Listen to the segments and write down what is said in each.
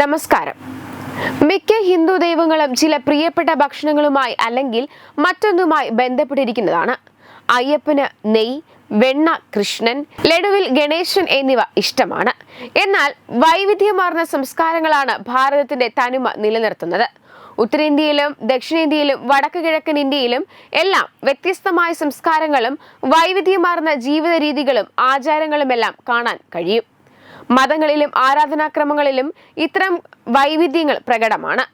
നമസ്കാരം. മിക്ക ഹിന്ദു ദൈവങ്ങളും ചില പ്രിയപ്പെട്ട ഭക്ഷണങ്ങളുമായി അല്ലെങ്കിൽ മറ്റൊന്നുമായി ബന്ധപ്പെട്ടിരിക്കുന്നതാണ്. അയ്യപ്പന് നെയ് വെണ്ണ കൃഷ്ണൻ ലഡുവിൽ ഗണേശൻ എന്നിവ ഇഷ്ടമാണ്. എന്നാൽ വൈവിധ്യമാർന്ന സംസ്കാരങ്ങളാണ് ഭാരതത്തിന്റെ തനിമ നിലനിർത്തുന്നത്. ഉത്തരേന്ത്യയിലും ദക്ഷിണേന്ത്യയിലും വടക്ക് കിഴക്കൻ ഇന്ത്യയിലും എല്ലാം വ്യത്യസ്തമായ സംസ്കാരങ്ങളും വൈവിധ്യമാർന്ന ജീവിത രീതികളും ആചാരങ്ങളുമെല്ലാം കാണാൻ കഴിയും. മതങ്ങളിലും ആരാധനാക്രമങ്ങളിലും ഇത്തരം വൈവിധ്യങ്ങൾ പ്രകടമാണ്.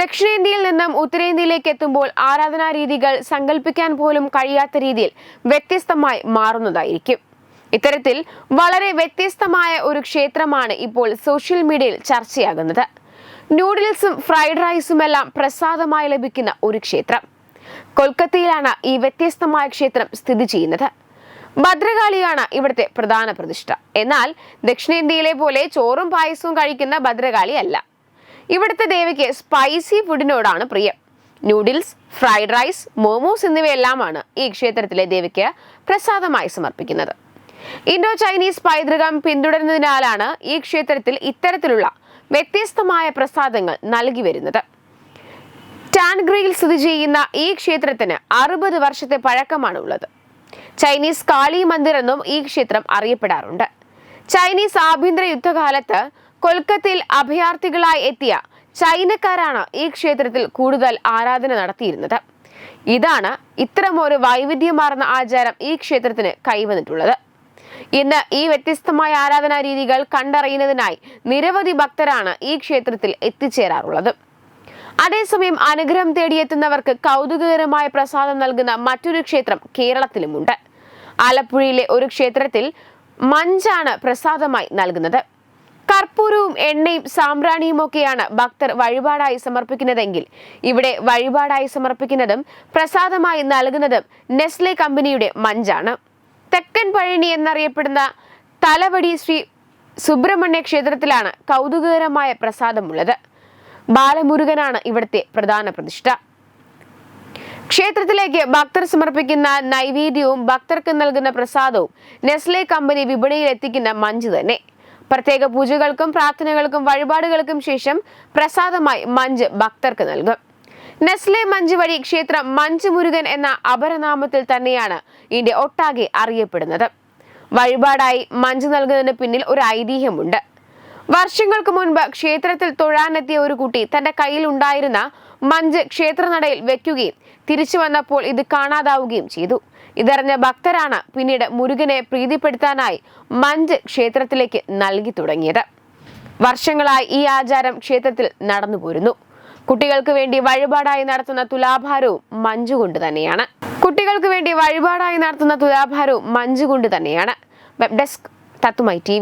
ദക്ഷിണേന്ത്യയിൽ നിന്നും ഉത്തരേന്ത്യയിലേക്ക് എത്തുമ്പോൾ ആരാധനാ രീതികൾ സങ്കല്പിക്കാൻ പോലും കഴിയാത്ത രീതിയിൽ വ്യത്യസ്തമായി മാറുന്നതായിരിക്കും. ഇത്തരത്തിൽ വളരെ വ്യത്യസ്തമായ ഒരു ക്ഷേത്രമാണ് ഇപ്പോൾ സോഷ്യൽ മീഡിയയിൽ ചർച്ചയാകുന്നത്. നൂഡിൽസും ഫ്രൈഡ് റൈസും എല്ലാം പ്രസാദമായി ലഭിക്കുന്ന ഒരു ക്ഷേത്രം. കൊൽക്കത്തയിലാണ് ഈ വ്യത്യസ്തമായ ക്ഷേത്രം സ്ഥിതി ചെയ്യുന്നത്. ഭദ്രകാളിയാണ് ഇവിടുത്തെ പ്രധാന പ്രതിഷ്ഠ. എന്നാൽ ദക്ഷിണേന്ത്യയിലെ പോലെ ചോറും പായസവും കഴിക്കുന്ന ഭദ്രകാളി അല്ല. ഇവിടുത്തെ ദേവിക്ക് സ്പൈസി ഫുഡിനോടാണ് പ്രിയം. നൂഡിൽസ് ഫ്രൈഡ് റൈസ് മോമോസ് എന്നിവയെല്ലാമാണ് ഈ ക്ഷേത്രത്തിലെ ദേവിക്ക് പ്രസാദമായി സമർപ്പിക്കുന്നത്. ഇൻഡോ ചൈനീസ് പൈതൃകം പിന്തുടരുന്നതിനാലാണ് ഈ ക്ഷേത്രത്തിൽ ഇത്തരത്തിലുള്ള വ്യത്യസ്തമായ പ്രസാദങ്ങൾ നൽകി വരുന്നത്. ടാൻഗ്രിയിൽ സ്ഥിതി ചെയ്യുന്ന ഈ ക്ഷേത്രത്തിന് അറുപത് വർഷത്തെ പഴക്കമാണ് ഉള്ളത് ചൈനീസ് കാളി മന്ദിർ എന്നും ഈ ക്ഷേത്രം അറിയപ്പെടാറുണ്ട്. ചൈനീസ് ആഭ്യന്തര യുദ്ധകാലത്ത് കൊൽക്കത്തയിൽ അഭയാർത്ഥികളായി എത്തിയ ചൈനക്കാരാണ് ഈ ക്ഷേത്രത്തിൽ കൂടുതൽ ആരാധന നടത്തിയിരുന്നത്. ഇതാണ് ഇത്തരമൊരു വൈവിധ്യമാർന്ന ആചാരം ഈ ക്ഷേത്രത്തിന് കൈവന്നിട്ടുള്ളത്. ഇന്ന് ഈ വ്യത്യസ്തമായ ആരാധനാ രീതികൾ കണ്ടറിയുന്നതിനായി നിരവധി ഭക്തരാണ് ഈ ക്ഷേത്രത്തിൽ എത്തിച്ചേരാറുള്ളത്. അതേസമയം അനുഗ്രഹം തേടിയെത്തുന്നവർക്ക് കൗതുകകരമായ പ്രസാദം നൽകുന്ന മറ്റൊരു ക്ഷേത്രം കേരളത്തിലുമുണ്ട്. ആലപ്പുഴയിലെ ഒരു ക്ഷേത്രത്തിൽ മഞ്ചാണ് പ്രസാദമായി നൽകുന്നത്. കർപ്പൂരവും എണ്ണയും സാമ്പ്രാണിയുമൊക്കെയാണ് ഭക്തർ വഴിപാടായി സമർപ്പിക്കുന്നതെങ്കിൽ ഇവിടെ വഴിപാടായി സമർപ്പിക്കുന്നതും പ്രസാദമായി നൽകുന്നതും നെസ്ലെ കമ്പനിയുടെ മഞ്ചാണ്. തെക്കൻ പഴനി എന്നറിയപ്പെടുന്ന തലവടി ശ്രീ സുബ്രഹ്മണ്യ ക്ഷേത്രത്തിലാണ് കൗതുകകരമായ പ്രസാദമുള്ളത്. ബാലമുരുകനാണ് ഇവിടുത്തെ പ്രധാന പ്രതിഷ്ഠ. ക്ഷേത്രത്തിലേക്ക് ഭക്തർ സമർപ്പിക്കുന്ന നൈവേദ്യവും ഭക്തർക്ക് നൽകുന്ന പ്രസാദവും നെസ്ലെ കമ്പനി വിപണിയിൽ എത്തിക്കുന്ന മഞ്ച് തന്നെ. പ്രത്യേക പൂജകൾക്കും പ്രാർത്ഥനകൾക്കും വഴിപാടുകൾക്കും ശേഷം പ്രസാദമായി മഞ്ച് ഭക്തർക്ക് നൽകും. നെസ്ലെ മഞ്ച് വഴി ക്ഷേത്രം മഞ്ച് മുരുകൻ എന്ന അപരനാമത്തിൽ തന്നെയാണ് ഇതിന്റെ ഒട്ടാകെ അറിയപ്പെടുന്നത്. വഴിപാടായി മഞ്ച് നൽകുന്നതിന് പിന്നിൽ ഒരു ഐതിഹ്യമുണ്ട്. വർഷങ്ങൾക്ക് മുൻപ് ക്ഷേത്രത്തിൽ തൊഴാനെത്തിയ ഒരു കുട്ടി തന്റെ കയ്യിൽ ഉണ്ടായിരുന്ന മഞ്ച് ക്ഷേത്രനടയിൽ വെക്കുകയും തിരിച്ചു വന്നപ്പോൾ ഇത് കാണാതാവുകയും ചെയ്തു. ഇതറിഞ്ഞ ഭക്തരാണ് പിന്നീട് മുരുകനെ പ്രീതിപ്പെടുത്താനായി മഞ്ച് ക്ഷേത്രത്തിലേക്ക് നൽകി തുടങ്ങിയത്. വർഷങ്ങളായി ഈ ആചാരം ക്ഷേത്രത്തിൽ നടന്നു പോരുന്നു. കുട്ടികൾക്ക് വേണ്ടി വഴിപാടായി നടത്തുന്ന തുലാഭാരവും മഞ്ചുകൊണ്ട് തന്നെയാണ്. കുട്ടികൾക്ക് വേണ്ടി വഴിപാടായി നടത്തുന്ന തുലാഭാരവും മഞ്ചുകൊണ്ട് തന്നെയാണ്. വെബ് ഡെസ്ക് തത്തുമൈ ടി